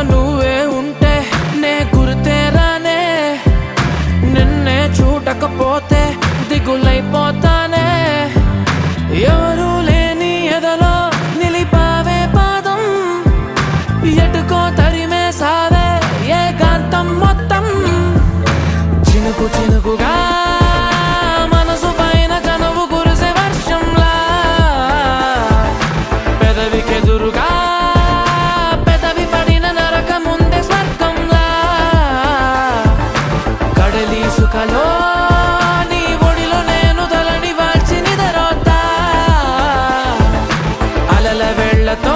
తోడుగా నువ్వే ఉంటే నే గురితేరానే. నిన్నే చూడకపోతే దిగులైపోతానే. ఎవరు లేని ఎదలో నిలిపావే పాదం. ఎటుకో తరిమే సావే ఏకాంతం మొత్తం. చినుకు చిన్న అలల వెళ్ళతో